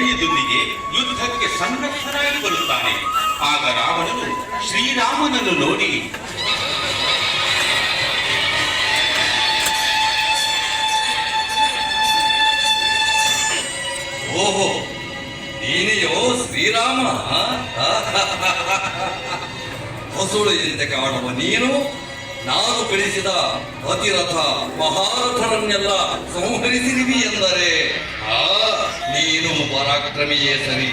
ಸೈನ್ಯದೊಂದಿಗೆ ಯುದ್ಧಕ್ಕೆ ಸನ್ನದ್ಧನಾಗಿ ಬರುತ್ತಾನೆ. ಆಗ ರಾವಣನು ಶ್ರೀರಾಮನನ್ನು ನೋಡಿ, ಓಹೋ, ನೀನೆಯೋ ಶ್ರೀರಾಮ? ಹೊಸುಳೆಯಂತೆ ಕಾಣುವ ನೀನು? ನಾನು ಕಳಿಸಿದ ಅತಿರಥ ಮಹಾರಥರನ್ನೆಲ್ಲ ಸಂಹರಿಸಿದೀವಿ ಎಂದರೆ ಪರಾಕ್ರಮಿಯೇ ಸರಿ.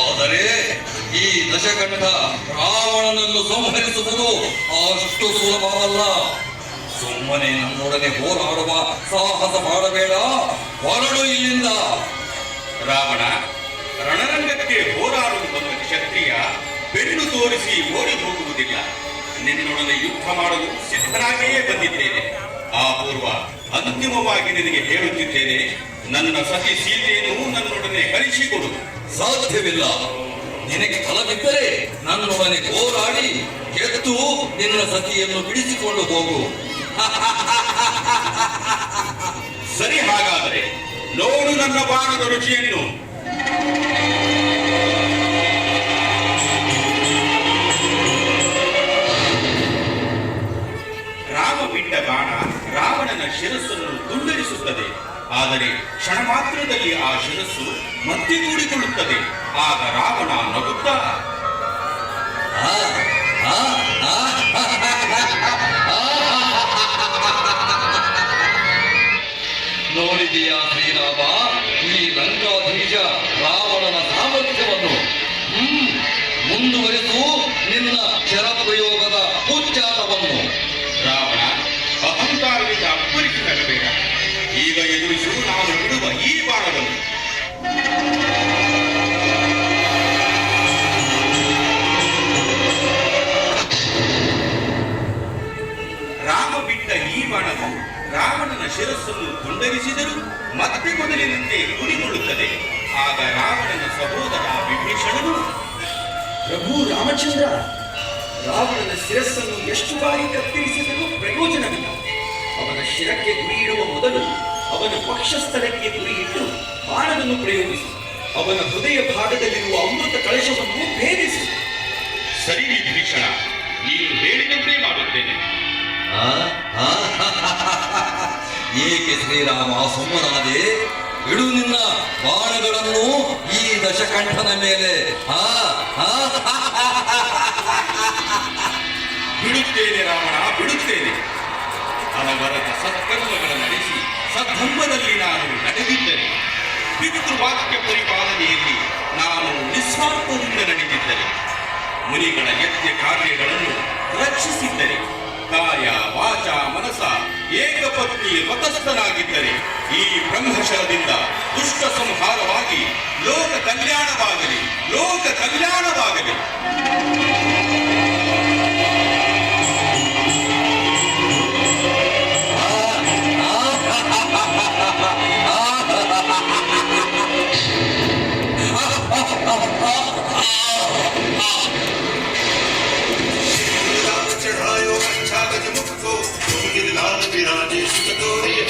ಆದರೆ ಈ ದಶಕಂಠ ರಾವಣನನ್ನು ಸಂಹರಿಸುವುದು ಅಷ್ಟು ಸುಲಭವಲ್ಲ. ಸುಮ್ಮನೆ ನನ್ನೊಡನೆ ಹೋರಾಡುವ ಸಾಹಸ ಮಾಡಬೇಡ. ಹೊರಡು ಇಲ್ಲಿಂದ. ರಾವಣ, ರಣರಂಗಕ್ಕೆ ಬಂದ ಕ್ಷತ್ರಿಯ ಬೆನ್ನು ತೋರಿಸಿ ಓಡಿ ಹೋಗುವುದಿಲ್ಲ ನಿನ್ನೊಡನೆ ಯುದ್ಧ ಮಾಡಲು ಸಿದ್ಧನಾಗಿಯೇ ಬಂದಿದ್ದೇನೆ. ಆ ಪೂರ್ವ ಅಂತಿಮವಾಗಿ ನಿನಗೆ ಹೇಳುತ್ತಿದ್ದೇನೆ ನನ್ನ ಸತಿ ಸೀತೆಯನ್ನು ನನ್ನೊಡನೆ ಕಳಿಸಿಕೊಡು ಸಾಧ್ಯವಿಲ್ಲ. ನಿನಗೆ ಫಲವಿದ್ದರೆ ನನ್ನೊಡನೆ ಹೋರಾಡಿ ಗೆದ್ದು ನಿನ್ನ ಸತಿಯನ್ನು ಬಿಡಿಸಿಕೊಂಡು ಹೋಗು. ಸರಿ ಹಾಗಾದರೆ ನೋಡು ನನ್ನ ಬಾಣದ ರುಚಿಯನ್ನು. ಶಿರಸ್ಸನ್ನು ತುಂಡರಿಸುತ್ತದೆ ಆದರೆ ಕ್ಷಣ ಮಾತ್ರದಲ್ಲಿ ಆ ಶಿರಸ್ಸು ಮತ್ತೆ ಕೂಡಿಕೊಳ್ಳುತ್ತದೆ ಆಗ ರಾವಣ ನಗುತ್ತ ನೋಡಿದೀಯಾ ಶ್ರೀರಾಮ ಈ ಲಂಕಾಧೀಶ ರಾವಣನ ಸಾಮರ್ಥ್ಯವನ್ನು ಮುಂದುವರೆದು ನಿನ್ನ ಶರಪ್ರಯೋಗದ ಉಚ್ಚಾಟವನ್ನು ಬಾಣವು ರಾವಣನ ಶಿರಸ್ಸನ್ನು ತುಂಡರಿಸಿದರೂ ಮತ್ತೆ ಮೊದಲಿನಂತೆ ಗುರಿಗೊಳ್ಳುತ್ತದೆ ಆಗ ರಾವಣನ ಸಹೋದರ ವಿಭೀಷಣನು, ಪ್ರಭು ರಾಮಚಂದ್ರ, ರಾವಣನ ಶಿರಸ್ಸನ್ನು ಎಷ್ಟು ಬಾರಿ ಕತ್ತರಿಸಿದರೂ ಪ್ರಯೋಜನವಿಲ್ಲ. ಅವನ ಶಿರಕ್ಕೆ ಗುರಿಯಿಡುವ ಮೊದಲು ಅವನ ಪಕ್ಷಸ್ಥಳಕ್ಕೆ ಗುರಿಯಿಟ್ಟು ಬಾಣವನ್ನು ಪ್ರಯೋಗಿಸಿ. ಅವನ ಹೃದಯ ಭಾಗದಲ್ಲಿರುವ ಅಮೃತ ಕಳಶವನ್ನು ಭೇದಿಸಿ. ಸರಿ ವಿಭೀಷಣ, ನೀನು ಹೇಳಿದಂತೆ ಮಾಡುತ್ತೇನೆ. ಏಕೆ ಶ್ರೀರಾಮ, ಸುಮ್ಮನಾದೆ? ಇಡು ನಿನ್ನ ಬಾಣಗಳನ್ನು ಈ ದಶಕಂಠನ ಮೇಲೆ. ಹಾ? ಬಿಡುತ್ತೇನೆ ರಾವಣ ಬಿಡುತ್ತೇನೆ. ಅನವರದ ಸತ್ಕರ್ಮಗಳ ನಡೆಸಿ, ಸದ್ಧರ್ಮದಲ್ಲಿ ನಾನು ನಡೆದಿದ್ದರೆ ಪಿತೃವಾಕ್ಯ ಪರಿಪಾಲನೆಯಲ್ಲಿ ನಾನು ನಿಸ್ವಾರ್ಥದಿಂದ ನಡೆದಿದ್ದರೆ, ಮುನಿಗಳ ಯಜ್ಞ ಕಾರ್ಯಗಳನ್ನು ರಕ್ಷಿಸಿದ್ದರೆ ಕಾಯ ವಾಚ ಮನಸ ಏಕಪತ್ನಿ ಮತಸ್ಥನಾಗಿದ್ದರೆ ಈ ಬ್ರಹ್ಮಶರದಿಂದ ದುಷ್ಟ ಸಂಹಾರವಾಗಿ ಲೋಕ ಕಲ್ಯಾಣವಾಗಲಿ ಲೋಕ ಕಲ್ಯಾಣವಾಗಲಿ Ah! Hallelujah.